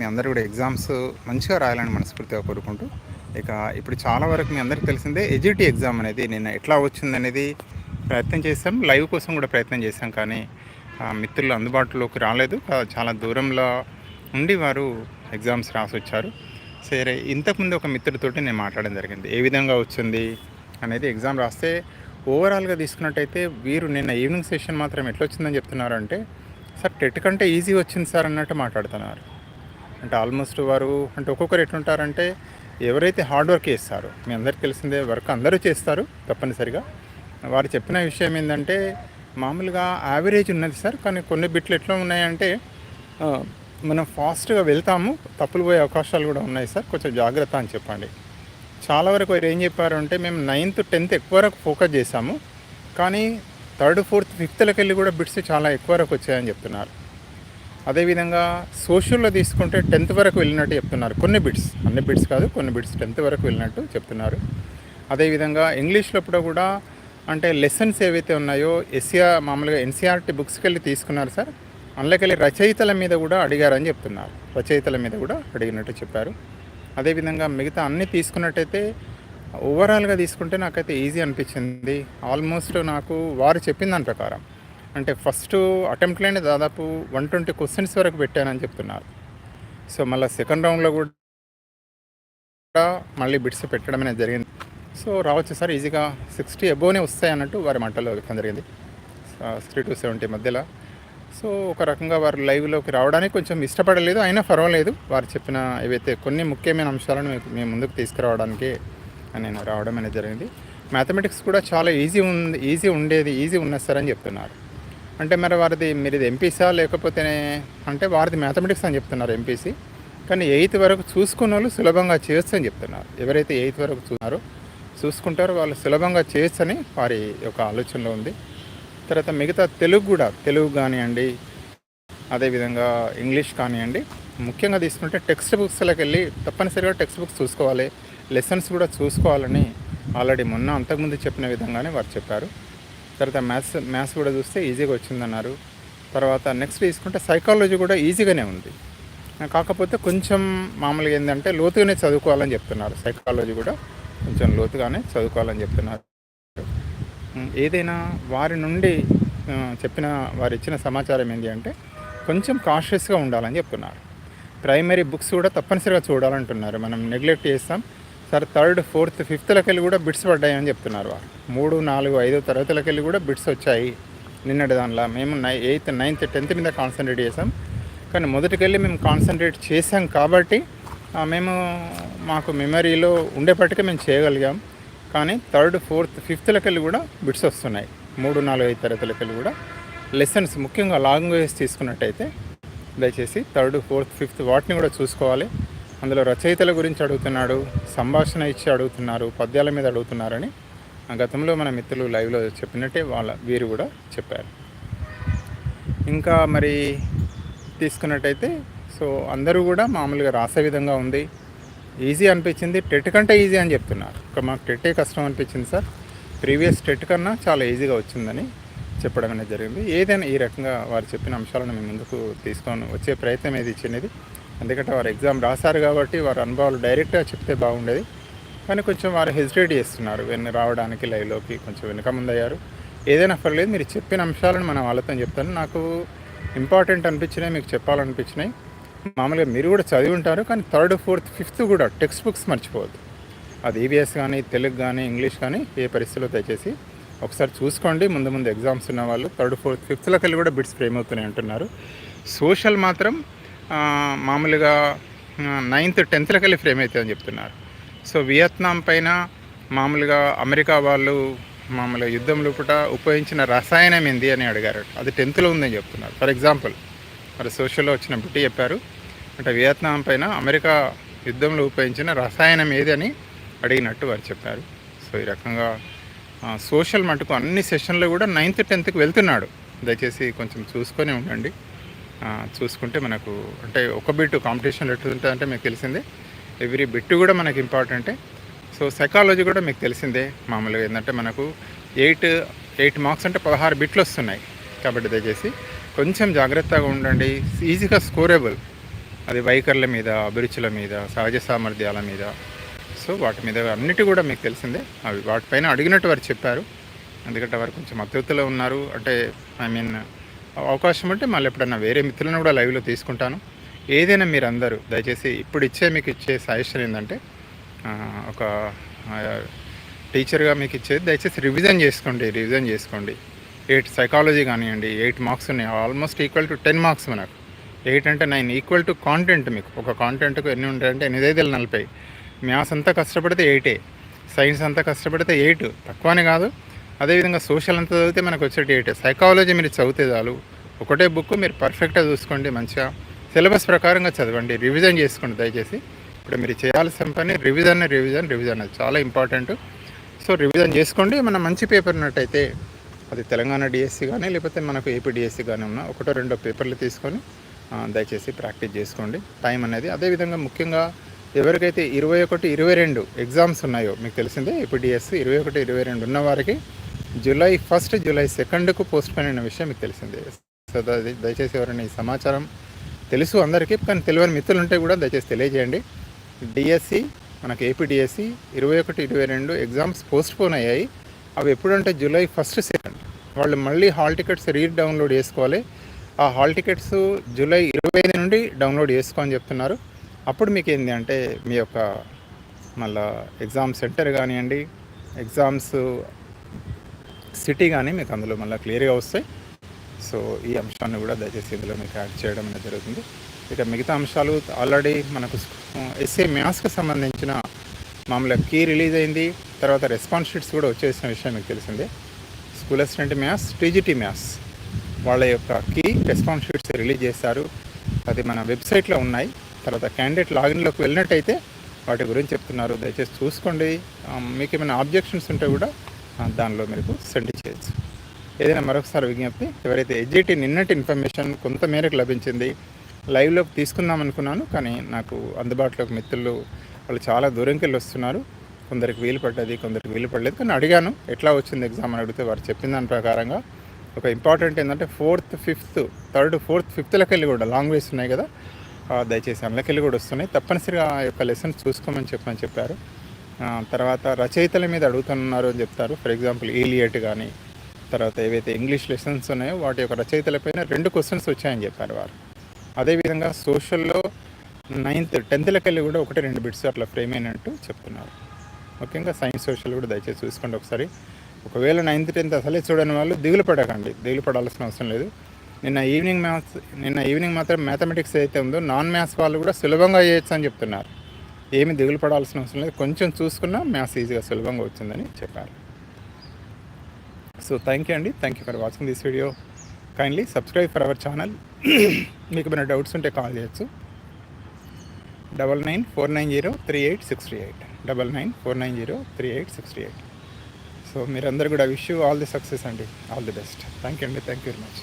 మీ అందరూ కూడా ఎగ్జామ్స్ మంచిగా రాయాలని మనస్ఫూర్తిగా కోరుకుంటూ ఇక ఇప్పుడు చాలా వరకు మీ అందరికీ తెలిసిందే ఎజిటి ఎగ్జామ్ అనేది నిన్న ఎట్లా వచ్చింది అనేది ప్రయత్నం చేసాం లైవ్ కోసం కూడా ప్రయత్నం చేశాం కానీ ఆ, మిత్రులు అందుబాటులోకి రాలేదు. చాలా దూరంలో ఉండి వారు ఎగ్జామ్స్ రాసి వచ్చారు. సరే ఇంతకుముందు ఒక మిత్రుడితోటి నేను మాట్లాడడం జరిగింది. ఏ విధంగా వచ్చింది అనేది ఎగ్జామ్ రాస్తే ఓవరాల్గా తీసుకున్నట్టయితే వీరు నిన్న ఈవినింగ్ సెషన్ మాత్రం ఎట్లా వచ్చిందని చెప్తున్నారంటే సార్ టెట్ కంటే ఈజీ వచ్చింది సార్ అన్నట్టు మాట్లాడుతున్నారు. అంటే ఆల్మోస్ట్ వారు అంటే ఒక్కొక్కరు ఎట్లుంటారంటే ఎవరైతే హార్డ్ వర్క్ చేస్తారో మీ అందరికి తెలిసిందే వర్క్ అందరూ చేస్తారు తప్పనిసరిగా. వారు చెప్పిన విషయం ఏంటంటే మామూలుగా యావరేజ్ ఉన్నది సార్ కానీ కొన్ని బిట్లు ఎట్లా ఉన్నాయంటే మనం ఫాస్ట్గా వెళ్తాము తప్పులు పోయే అవకాశాలు కూడా ఉన్నాయి సార్ కొంచెం జాగ్రత్త అని చెప్పండి. చాలా వరకు వారు ఏం చెప్పారు అంటే మేము నైన్త్ టెన్త్ ఎక్కువ వరకు ఫోకస్ చేశాము కానీ థర్డ్ ఫోర్త్ ఫిఫ్త్లకు వెళ్ళి కూడా బిట్స్ చాలా ఎక్కువ వరకు వచ్చాయని చెప్తున్నారు. అదేవిధంగా సోషల్లో తీసుకుంటే టెన్త్ వరకు వెళ్ళినట్టు చెప్తున్నారు. కొన్ని బిట్స్ అన్ని బిట్స్ కాదు కొన్ని బిట్స్ టెన్త్ వరకు వెళ్ళినట్టు చెప్తున్నారు. అదేవిధంగా ఇంగ్లీష్లో కూడా అంటే లెసన్స్ ఏవైతే ఉన్నాయో ఎస్సీఆర్ మామూలుగా ఎన్సీఆర్టీ బుక్స్కి వెళ్ళి తీసుకున్నారు సార్. అందులోకెళ్ళి రచయితల మీద కూడా అడిగారని చెప్తున్నారు. రచయితల మీద కూడా అడిగినట్టు చెప్పారు. అదేవిధంగా మిగతా అన్ని తీసుకున్నట్టయితే ఓవరాల్గా తీసుకుంటే నాకైతే ఈజీ అనిపించింది. ఆల్మోస్ట్ నాకు వారు చెప్పిన దాని ప్రకారం. అంటే ఫస్ట్ అటెంప్ట్లోనే దాదాపు వన్ ట్వంటీ క్వశ్చన్స్ వరకు పెట్టానని చెప్తున్నారు. సో మళ్ళీ సెకండ్ రౌండ్లో కూడా మళ్ళీ బిట్స్ పెట్టడం అనేది జరిగింది. సో రావచ్చు సార్ ఈజీగా సిక్స్టీ అబోవ్నే వస్తాయి అన్నట్టు వారి మంటలో వ్యక్తం జరిగింది. సిక్స్టీ టు సెవెంటీ మధ్యలో. సో ఒక రకంగా వారు లైవ్లోకి రావడానికి కొంచెం ఇష్టపడలేదు అయినా పర్వాలేదు. వారు చెప్పిన ఏవైతే కొన్ని ముఖ్యమైన అంశాలను మీకు మేము ముందుకు తీసుకురావడానికి నేను రావడం అనేది జరిగింది. మ్యాథమెటిక్స్ కూడా చాలా ఈజీ ఉంది ఈజీ ఉండేది ఈజీ ఉన్నది సార్ అని చెప్తున్నారు. అంటే మరి వారిది మీరు ఇది ఎంపీసా లేకపోతే అంటే వారిది మ్యాథమెటిక్స్ అని చెప్తున్నారు ఎంపీసీ కానీ ఎయిత్ వరకు చూసుకున్న వాళ్ళు సులభంగా చేయొచ్చు అని చెప్తున్నారు. ఎవరైతే ఎయిత్ వరకు చూస్తున్నారో చూసుకుంటారో వాళ్ళు సులభంగా చేయొచ్చని వారి యొక్క ఆలోచనలో ఉంది. తర్వాత మిగతా తెలుగు కూడా తెలుగు కానివ్వండి అదేవిధంగా ఇంగ్లీష్ కానివ్వండి ముఖ్యంగా తీసుకుంటే టెక్స్ట్ బుక్స్లోకి వెళ్ళి తప్పనిసరిగా టెక్స్ట్ బుక్స్ చూసుకోవాలి లెసన్స్ కూడా చూసుకోవాలని ఆల్రెడీ మొన్న అంతకుముందు చెప్పిన విధంగానే వారు చెప్పారు. తర్వాత మ్యాథ్స్ మ్యాథ్స్ కూడా చూస్తే ఈజీగా వచ్చిందన్నారు. తర్వాత నెక్స్ట్ తీసుకుంటే సైకాలజీ కూడా ఈజీగానే ఉంది. కాకపోతే కొంచెం మామూలుగా ఏంటంటే లోతుగానే చదువుకోవాలని చెప్తున్నారు. సైకాలజీ కూడా కొంచెం లోతుగానే చదువుకోవాలని చెప్తున్నారు. ఏదైనా వారి నుండి చెప్పిన వారు ఇచ్చిన సమాచారం ఏంటి అంటే కొంచెం కాషియస్గా ఉండాలని చెప్తున్నారు. ప్రైమరీ బుక్స్ కూడా తప్పనిసరిగా చూడాలంటున్నారు. మనం నెగ్లెక్ట్ చేస్తాం. సార్ థర్డ్ ఫోర్త్ ఫిఫ్త్లకెళ్ళి కూడా బిట్స్ పడ్డాయని చెప్తున్నారు వారు మూడు నాలుగు ఐదు తరగతులకెళ్ళి కూడా బిట్స్ వచ్చాయి నిన్నటి దానిలో. మేము నై ఎయిత్ నైన్త్ టెన్త్ మీద కాన్సన్ట్రేట్ చేసాం కానీ మొదటికెళ్ళి మేము కాన్సన్ట్రేట్ చేసాం కాబట్టి మేము మాకు మెమరీలో ఉండేపట్టుకే మేము చేయగలిగాం. కానీ థర్డ్ ఫోర్త్ ఫిఫ్త్లకెళ్ళి కూడా బిట్స్ వస్తున్నాయి. మూడు నాలుగు ఐదు తరగతులకి వెళ్ళి కూడా. లెసన్స్ ముఖ్యంగా లాంగ్వేజ్ తీసుకున్నట్టయితే దయచేసి థర్డ్ ఫోర్త్ ఫిఫ్త్ వాటిని కూడా చూసుకోవాలి. అందులో రచయితల గురించి అడుగుతున్నాడు సంభాషణ ఇచ్చి అడుగుతున్నారు పద్యాల మీద అడుగుతున్నారని ఆ గతంలో మన మిత్రులు లైవ్లో చెప్పినట్టే వాళ్ళ వీరు కూడా చెప్పారు. ఇంకా మరి తీసుకున్నట్టయితే సో అందరూ కూడా మామూలుగా రాసే విధంగా ఉంది. ఈజీ అనిపించింది. టెట్ కంటే ఈజీ అని చెప్తున్నారు. ఇంకా మాకు టెట్టే కష్టం అనిపించింది సార్. ప్రీవియస్ టెట్ కన్నా చాలా ఈజీగా వచ్చిందని చెప్పడం అనేది జరిగింది. ఏదైనా ఈ రకంగా వారు చెప్పిన అంశాలను మేము ముందుకు తీసుకొని వచ్చే ప్రయత్నం ఏది ఇచ్చినది ఎందుకంటే వారు ఎగ్జామ్ రాశారు కాబట్టి వారి అనుభవాలు డైరెక్ట్గా చెప్తే బాగుండేది. కానీ కొంచెం వారు హెసిటేట్ చేస్తున్నారు. వెన్న రావడానికి లైవ్లోకి కొంచెం వెనుక ముందు అయ్యారు ఏదైనా పర్లేదు మీరు చెప్పిన అంశాలను మనం వాళ్ళతో చెప్తాను. నాకు ఇంపార్టెంట్ అనిపించినాయి మీకు చెప్పాలనిపించినాయి. మామూలుగా మీరు కూడా చదివి ఉంటారు కానీ థర్డ్ ఫోర్త్ ఫిఫ్త్ కూడా టెక్స్ట్ బుక్స్ మర్చిపోవద్దు. అది ఈవీఎస్ కానీ తెలుగు కానీ ఇంగ్లీష్ కానీ ఏ పరిస్థితిలో దయచేసి ఒకసారి చూసుకోండి. ముందు ముందు ఎగ్జామ్స్ ఉన్న వాళ్ళు థర్డ్ ఫోర్త్ ఫిఫ్త్లోకి వెళ్ళి కూడా బిట్స్ ఫ్రేమ్ అవుతున్నాయి అంటున్నారు సోషల్ మాత్రం మామూలుగా నైన్త్ టెన్త్లో వెళ్ళి ఫ్రేమ్ అవుతుందని చెప్తున్నారు. సో వియత్నాం పైన మామూలుగా అమెరికా వాళ్ళు మామూలుగా యుద్ధంలో కూడా ఉపయోగించిన రసాయనం ఏంది అని అడిగారు అది టెన్త్లో ఉందని చెప్తున్నారు. ఫర్ ఎగ్జాంపుల్ మరి సోషల్లో వచ్చినప్పటి చెప్పారు. అంటే వియత్నాం పైన అమెరికా యుద్ధంలో ఉపయోగించిన రసాయనం ఏది అని అడిగినట్టు వారు చెప్పారు. సో ఈ రకంగా సోషల్ మటుకు అన్ని సెషన్లో కూడా నైన్త్ టెన్త్కి వెళ్తున్నాడు. దయచేసి కొంచెం చూసుకొని ఉండండి. చూసుకుంటే మనకు అంటే ఒక బిట్ కాంపిటీషన్ ఎట్లుంటుంది అంటే మీకు తెలిసిందే. ఎవ్రీ బిట్ కూడా మనకి ఇంపార్టెంటే సో సైకాలజీ కూడా మీకు తెలిసిందే. మామూలుగా ఏంటంటే మనకు ఎయిట్ ఎయిట్ మార్క్స్ అంటే పదహారు బిట్లు వస్తున్నాయి. కాబట్టి దయచేసి కొంచెం జాగ్రత్తగా ఉండండి. ఈజీగా స్కోరేబుల్ అది వైఖరుల మీద అభిరుచుల మీద సహజ సామర్థ్యాల మీద. సో వాటి మీద అన్నిటి కూడా మీకు తెలిసిందే. అవి వాటిపైన అడిగినట్టు వారు చెప్పారు. ఎందుకంటే వారు కొంచెం అతృప్తిలో ఉన్నారు. అంటే ఐ మీన్ అవకాశం ఉంటే మళ్ళీ ఎప్పుడన్నా వేరే మిత్రులను కూడా లైవ్లో తీసుకుంటాను. ఏదైనా మీరు అందరూ దయచేసి ఇప్పుడు ఇచ్చే మీకు ఇచ్చే సజెషన్ ఏంటంటే ఒక టీచర్గా మీకు ఇచ్చేది దయచేసి రివిజన్ చేసుకోండి రివిజన్ చేసుకోండి. ఎయిట్ సైకాలజీ కానివ్వండి ఎయిట్ మార్క్స్ ఉన్నాయి. Almost equal to ten marks మనకు. ఎయిట్ అంటే నైన్ ఈక్వల్ టు కాంటెంట్ మీకు. ఒక కాంటెంట్కు ఎన్ని ఉంటాయంటే ఎనిమిది ఐదు నలభై. మ్యాథ్స్ అంతా కష్టపడితే ఎయిటే సైన్స్ అంతా కష్టపడితే ఎయిట్ తక్కువనే కాదు. అదేవిధంగా సోషల్ అంతా చదివితే మనకు వచ్చేటి ఎయిట్ సైకాలజీ మీరు చదివితే చాలు. ఒకటే బుక్ మీరు పర్ఫెక్ట్గా చూసుకోండి మంచిగా. సిలబస్ ప్రకారంగా చదవండి. రివిజన్ చేసుకోండి దయచేసి. ఇప్పుడు మీరు చేయాల్సిన పని రివిజన్ రివిజన్ రివిజన్ అది చాలా ఇంపార్టెంట్ సో రివిజన్ చేసుకోండి. మన మంచి పేపర్ ఉన్నట్టయితే అది తెలంగాణ డిఎస్సి కానీ లేకపోతే మనకు ఏపీ డిఎస్సి కానీ ఉన్న ఒకటో రెండో పేపర్లు తీసుకొని దయచేసి ప్రాక్టీస్ చేసుకోండి. టైం అనేది అదేవిధంగా ముఖ్యంగా ఎవరికైతే ఇరవై ఒకటి ఇరవై రెండు ఎగ్జామ్స్ ఉన్నాయో మీకు తెలిసిందే ఏపీ డిఎస్సి ఇరవై ఒకటి ఇరవై రెండు ఉన్న వారికి జూలై ఫస్ట్ జూలై సెకండ్కు పోస్ట్ పోన్ అయిన విషయం మీకు తెలిసిందే. సో దయచేసి ఎవరైనా ఈ సమాచారం తెలుసు అందరికీ కానీ తెలియని మిత్రులు ఉంటే కూడా దయచేసి తెలియజేయండి. డిఎస్సి మనకి ఏపీ డిఎస్సి ఇరవై ఒకటి ఇరవై రెండు ఎగ్జామ్స్ పోస్ట్ పోన్ అయ్యాయి. అవి ఎప్పుడంటే జూలై ఫస్ట్ సెకండ్. వాళ్ళు మళ్ళీ హాల్ టికెట్స్ రీ డౌన్లోడ్ చేసుకోవాలి. ఆ హాల్ టికెట్స్ జూలై ఇరవై ఐదు నుండి డౌన్లోడ్ చేసుకోని చెప్తున్నారు. అప్పుడు మీకు ఏంటి అంటే మీ యొక్క మళ్ళా ఎగ్జామ్ సెంటర్ కానివ్వండి ఎగ్జామ్స్ సిటీ కానీ మీకు అందులో మళ్ళీ క్లియర్గా వస్తాయి. సో ఈ అంశాన్ని కూడా దయచేసి ఇందులో మీకు యాడ్ చేయడం అనేది జరుగుతుంది. ఇక మిగతా అంశాలు ఆల్రెడీ మనకు ఎస్ఏ మ్యాథ్స్కి సంబంధించిన మామూలుగా కీ రిలీజ్ అయింది. తర్వాత రెస్పాన్స్ షీట్స్ కూడా వచ్చేసిన విషయం మీకు తెలిసిందే. School assistant maths TGT maths వాళ్ళ యొక్క కీ రెస్పాన్స్ షీట్స్ రిలీజ్ చేశారు. అది మన వెబ్సైట్లో ఉన్నాయి. తర్వాత క్యాండిడేట్ లాగిన్లోకి వెళ్ళినట్టయితే వాటి గురించి చెప్తున్నారు. దయచేసి చూసుకోండి. మీకు ఏమైనా ఆబ్జెక్షన్స్ ఉంటే కూడా దానిలో మీకు సెండ్ చేయొచ్చు. ఏదైనా మరొకసారి విజ్ఞప్తి ఎవరైతే ఎడ్జిటి నిన్నటి ఇన్ఫర్మేషన్ కొంత మేరకు లభించింది లైవ్లోకి తీసుకుందాం అనుకున్నాను కానీ నాకు అందుబాటులోకి మిత్రులు వాళ్ళు చాలా దూరంకి వెళ్ళి వస్తున్నారు. కొందరికి వీలు పడ్డది కొందరికి వీలు పడలేదు కానీ అడిగాను ఎట్లా వచ్చింది ఎగ్జామ్ అని అడిగితే వారు చెప్పిన దాని ప్రకారంగా. ఒక ఇంపార్టెంట్ ఏంటంటే ఫోర్త్ ఫిఫ్త్ థర్డ్ ఫోర్త్ ఫిఫ్త్లకు వెళ్ళి కూడా లాంగ్ వేస్ ఉన్నాయి కదా. దయచేసి అందులోకి వెళ్ళి కూడా వస్తున్నాయి. తప్పనిసరిగా ఆ యొక్క లెసన్స్ చూసుకోమని చెప్పమని చెప్పారు. తర్వాత రచయితల మీద అడుగుతున్నారు అని చెప్తారు. ఫర్ ఎగ్జాంపుల్ ఈలియట్ కానీ తర్వాత ఏవైతే ఇంగ్లీష్ లెసన్స్ ఉన్నాయో వాటి యొక్క రచయితలపైన రెండు క్వశ్చన్స్ వచ్చాయని చెప్పారు వారు. అదేవిధంగా సోషల్లో నైన్త్ టెన్త్లకెళ్ళి కూడా ఒకటి రెండు బిట్స్ అట్లా ఫ్రేమ్ అయినట్టు చెప్తున్నారు. ముఖ్యంగా సైన్స్ సోషల్ కూడా దయచేసి చూసుకోండి ఒకసారి. ఒకవేళ నైన్త్ టెన్త్ అసలే చూడని వాళ్ళు దిగులు పడకండి. దిగులు పడాల్సిన అవసరం లేదు. నిన్న ఈవినింగ్ మ్యాథ్స్ నిన్న ఈవినింగ్ మాత్రం మ్యాథమెటిక్స్ అయితే ఉందో నాన్ మ్యాథ్స్ వాళ్ళు కూడా సులభంగా చేయొచ్చు అని చెప్తున్నారు. ఏమి దిగులు పడాల్సిన అవసరం లేదు. కొంచెం చూసుకున్నా మ్యాథ్స్ ఈజీగా సులభంగా వచ్చిందని చెప్పారు. సో థ్యాంక్ యూ అండి. Thank you for watching this video kindly subscribe for our channel మీకు ఏమైనా డౌట్స్ ఉంటే కాల్ చేయొచ్చు. Double nine four nine zero three eight six three eight double nine four nine zero three eight six three eight so మీరందరూ కూడా wish you all the success అండి. All the best thank you అండి. Thank you very much